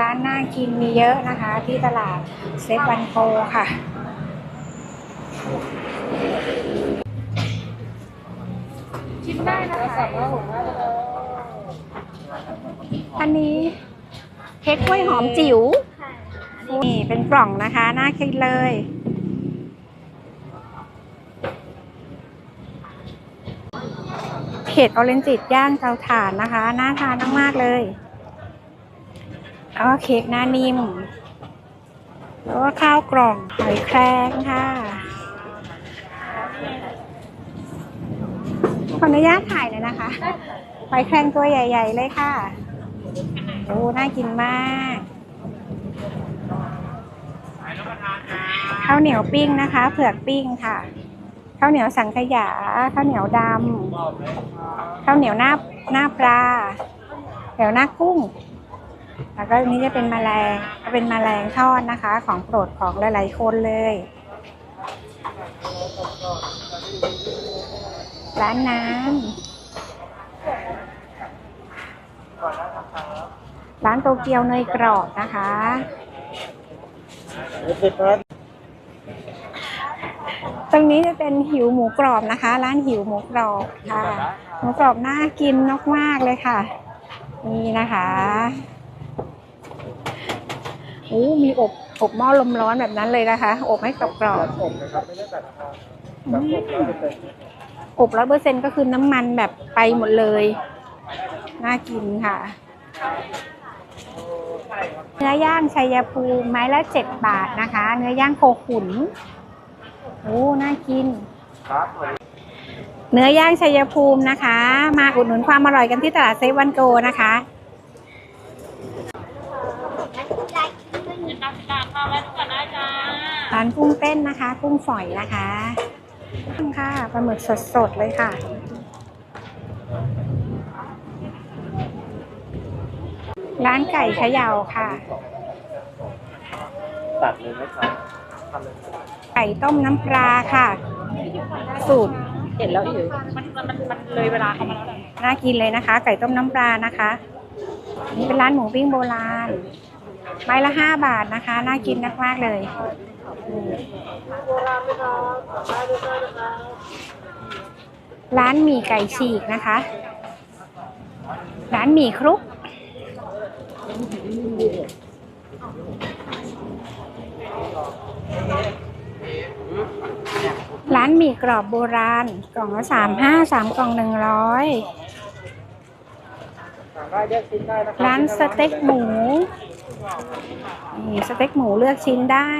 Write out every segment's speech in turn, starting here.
ร้านน่ากินมีเยอะนะคะ ที่ตลาดเซฟวันโกค่ะ ชิมได้นะคะอันนี้เค้กกล้วยหอมจิ๋วนี่เป็นกล่องนะคะ น่ากินเลยเห็ดออเรนจิตย่างเตาถ่านนะคะ น่าทานมาก ๆ เลย แล้วก็เค้กหน้านิ่ม แล้วก็ข้าวกล่องหอยแครงค่ะ ขออนุญาตถ่ายเลยนะคะหอยแครงตัวใหญ่ ๆ เลยค่ะ โอ้ น่ากินมากข้าวเหนียวปิ้งนะคะ เผือกปิ้งค่ะข้าวเหนียวสังขยาข้าวเหนียวดำข้าวเหนียวหน้าหน้าปลาเหนียวหน้ากุ้ง แล้วก็อันนี้จะเป็นแมลงเป็นแมลงทอดนะคะ ของโปรดของหลายๆคนเลยร้านน้ำร้านโตเกียวเนยกรอบนะคะตรงนี้จะเป็นหิวหมูกรอบนะคะ ร้านหิวหมูกรอบค่ะ หมูกรอบน่ากินมากๆเลยค่ะ นี่นะคะ โอ้มีอบอบหม้อลมร้อนแบบนั้นเลยนะคะ อบให้กรอบๆอืมอบร้อยเปอร์เซ็นก็คือน้ำมันแบบไปหมดเลย น่ากินค่ะเนื้อย่างชัยภูมิไม้ละเจ็ดบาทนะคะ เนื้อย่างโคขุนโอ้น่ากินเนื้อย่างชัยภูมินะคะ มาอุดหนุนความอร่อยกันที่ตลาดเซฟวันโกนะคะ ร้านกุ้งเต้นนะคะ กุ้งฝอยนะคะค่ะปลาหมึกสดๆเลยค่ะร้านไก่เขย่าค่ะ ตัดเลยไหมครับไก่ต้มน้ำปลาค่ะ สูตรเห็นแล้วอยู่มันมันมันมันเลยเวลาเขามาแล้วแหละน่ากินเลยนะคะ ไก่ต้มน้ำปลานะคะ นี่เป็นร้านหมูปิ้งโบราณไม้ละห้าบาทนะคะ น่ากินมากๆเลย ร้านหมี่ไก่ฉีกนะคะ ร้านหมี่ครุก ร้านหมี่กรอบโบราณ กล่องละสามห้าสามกล่องหนึ่งร้อยรัร้านสเต็กหมูนี่สเต็กหมูเลือกชิ้นได้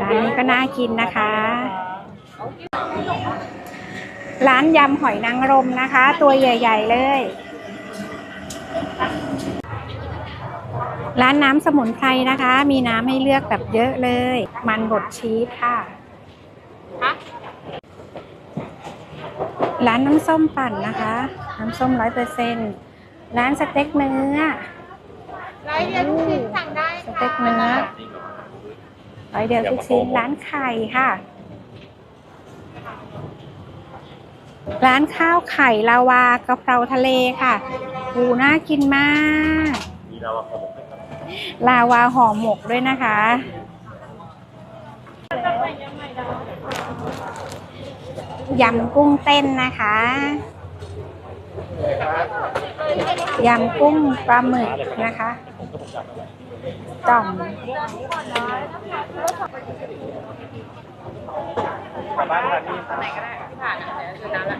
ร้านนี้ก็น่ากินนะคะ ร้านยำหอยนางรมนะคะ ตัวใหญ่ ๆ เลย ร้านน้ำสมุนไพรนะคะ มีน้ำให้เลือกแบบเยอะเลย มันบดชีสค่ะ ร้านน้ำส้มปั่นนะคะ น้ำส้มร้อยเปอร์เซ็น ร้านสเต็กเนื้อร้อยเดียวทุกชิ้นสั่งได้สเต็กเนื้อร้อยเดียวทุกชิ้นร้านไข่ค่ะ ร้านข้าวไข่ลาวากะเพราทะเลค่ะหูน่ากินมาก มีเราอะครับผมให้ครับลาวาห่อหมกด้วยนะคะ ยำกุ้งเต้นนะคะ ยำกุ้งปลาหมึกนะคะจ่อมกลับบ้านกันนี่ไหนก็ได้ผ่านอะเดี๋ยวซื้อน้ำละ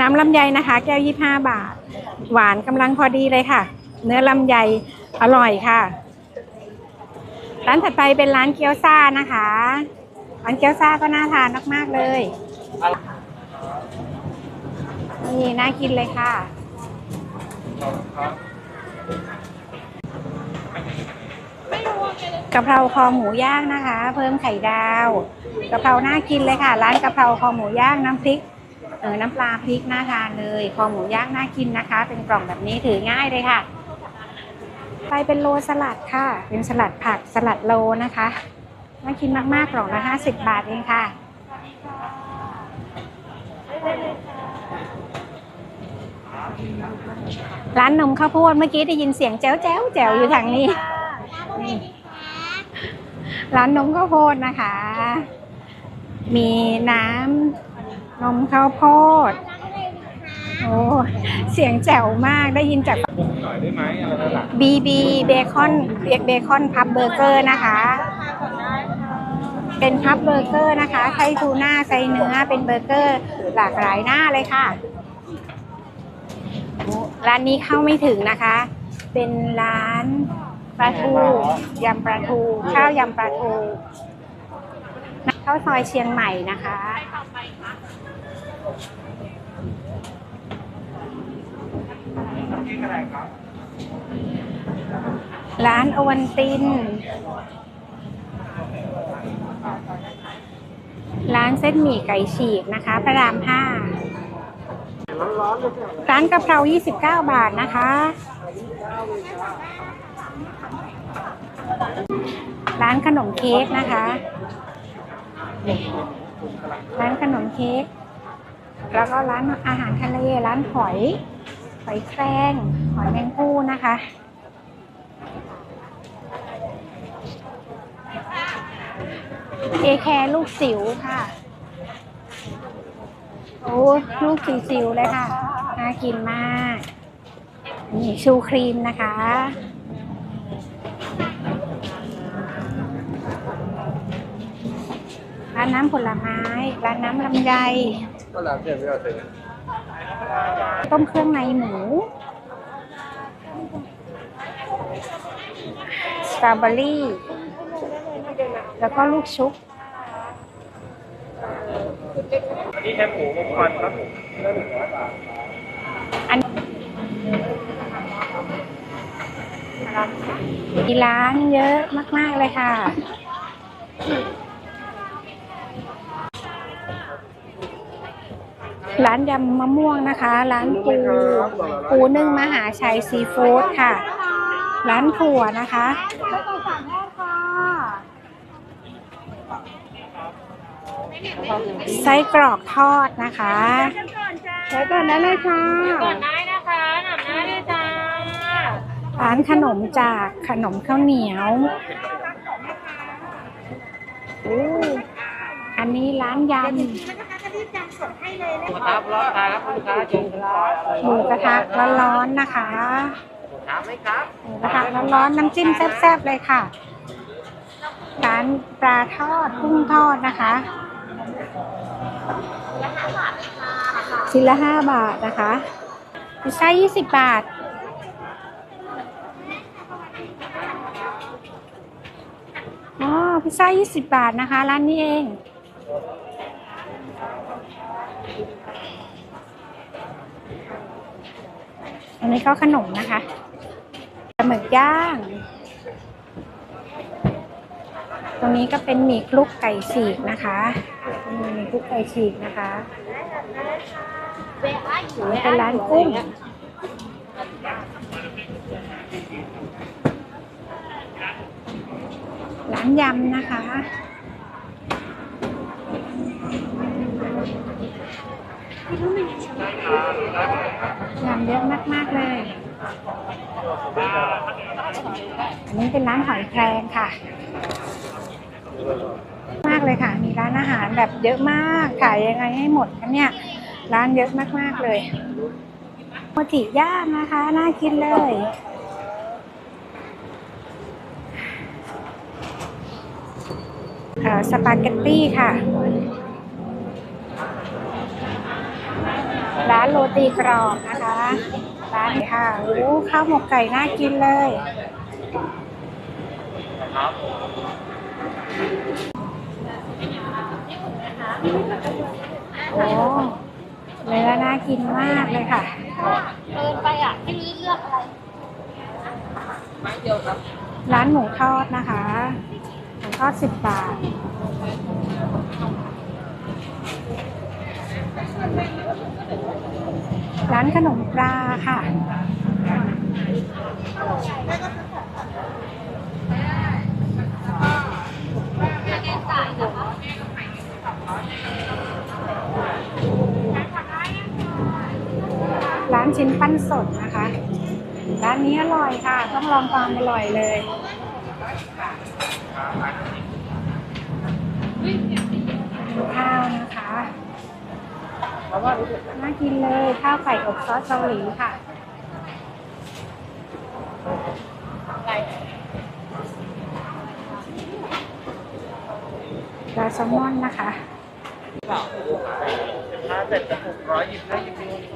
น้ำลำไยนะคะ แก้วยี่ห้าบาท หวานกำลังพอดีเลยค่ะ เนื้อลำไยอร่อยค่ะ ร้านถัดไปเป็นร้านเกี๊ยวซ่านะคะ ร้านเกี๊ยวซ่าก็น่าทานมาก ๆ เลย นี่น่ากินเลยค่ะ กะเพราคอหมูย่างนะคะ เพิ่มไข่ดาว กะเพราน่ากินเลยค่ะ ร้านกะเพราคอหมูย่างน้ำพริกเออน้ำปลาพริกน่าทานเลย คอหมูย่างน่ากินนะคะ เป็นกล่องแบบนี้ถือง่ายเลยค่ะ ไปเป็นโลสลัดค่ะ เป็นสลัดผักสลัดโลนะคะ น่ากินมากๆกล่องละ50บาทเองค่ะ ร้านนมข้าวโพดเมื่อกี้ได้ยินเสียงแจ๋วแจ๋วแจ๋วอยู่ทางนี้นี่ร้านนมข้าวโพดนะคะ มีน้ำนมข้าวโพดโอ้เสียงแจ๋วมากได้ยินจากหน่อยได้ไหมอะไรนั่นแหละบีบีเบคอนเบคอนพับเบอร์เกอร์นะคะ เป็นพับเบอร์เกอร์นะคะไส้ทูน่าไส้เนื้อเป็นเบอร์เกอร์หลากหลายหน้าเลยค่ะ ร้านนี้เข้าไม่ถึงนะคะ เป็นร้านปลาทูยำปลาทู ข้าวยำปลาทูข้าวซอยเชียงใหม่นะคะร้านอวันติน ร้านเส้นหมี่ไก่ฉีกนะคะ พระรามห้าร้านกะเพรา 29 บาทนะคะ ร้านขนมเค้กนะคะ ร้านขนมเค้ก แล้วก็ร้านอาหารทะเล ร้านหอย หอยแครง หอยแมงภู่นะคะ เอแคร์ลูกสิวค่ะ โอ้ลูกสิวๆเลยค่ะ น่ากินมาก นี่ชูครีมนะคะ ร้านน้ำผลไม้ ร้านน้ำลำไยก็แล้วเดี๋ยวไม่เอาเสร็จต้มเครื่องในหมูสตรอเบอรี่ แล้วก็ลูกชุบอันนี้แค่หมูมงคลครับผมได้หนึ่งร้อยบาทอันมีร้านเยอะมากๆเลยค่ะร้านยำมะม่วงนะคะ ร้านปูปูนึ่งมหาชัยซีฟู้ดค่ะ ร้านถั่วนะคะ ไส้กรอกทอดนะคะใช้ก่อนได้เลยค่ะก่อนได้นะคะหนำหน้าด้วยจ้าร้านขนมจากขนมข้าวเหนียวอู้อันนี้ร้านยครับรอทานครับลูกค้าเชิญครับำหมูกระทะร้อนๆนะคะถามไหมครับหมูกระทะร้อนๆน้ำจิ้มแซ่บๆเลยค่ะ ร้านปลาทอดกุ้งทอดนะคะชิ้นละห้าบาทนะคะพิซซ่ายี่สิบบาท อ๋อ พิซซ่า20บาทนะคะ ร้านนี้เอง อันนี้ก็ขนมนะคะปลาหมึกย่าง ตรงนี้ก็เป็นหมี่คลุกไก่ฉีกนะคะหมี่คลุกไก่ฉีกนะคะเป็นร้านกุ้งร้านยำนะคะยำเยอะมาก ๆ เลย อันนี้เป็นร้านหอยแครงค่ะ มากเลยค่ะ มีร้านอาหารแบบเยอะมากขายยังไงให้หมดกันเนี่ยร้านเยอะมากๆเลยโมจิย่างนะคะ น่ากินเลยสปาเกตตี้ค่ะ ร้านโรตีกรอบนะคะ ร้านค่ะโอ้ข้าวหมกไก่น่ากินเลย โอ้เนื้อน่ากินมากเลยค่ะเดินไปอะไม่รู้เลือกอะไรร้านหมูทอดนะคะ หมูทอดสิบบาทร้านขนมปลาค่ะ ชิ้นปั้นสดนะคะร้านนี้อร่อยค่ะ ต้องลองความอร่อยเลยข้าวนะคะน่ากินเลยข้าวไก่อบซอสเกาหลีค่ะปลาแซลมอนนะคะ เสร็จจะหกร้อยยี่สิบห้ายี่สิบ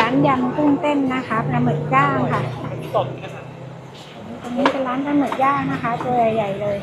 ร้านยำกุ้งเต้นนะคะปลาหมึกย่างค่ะ ตรงนี้เป็นร้านปลาหมึกย่างนะคะ ตัวใหญ่ๆเลย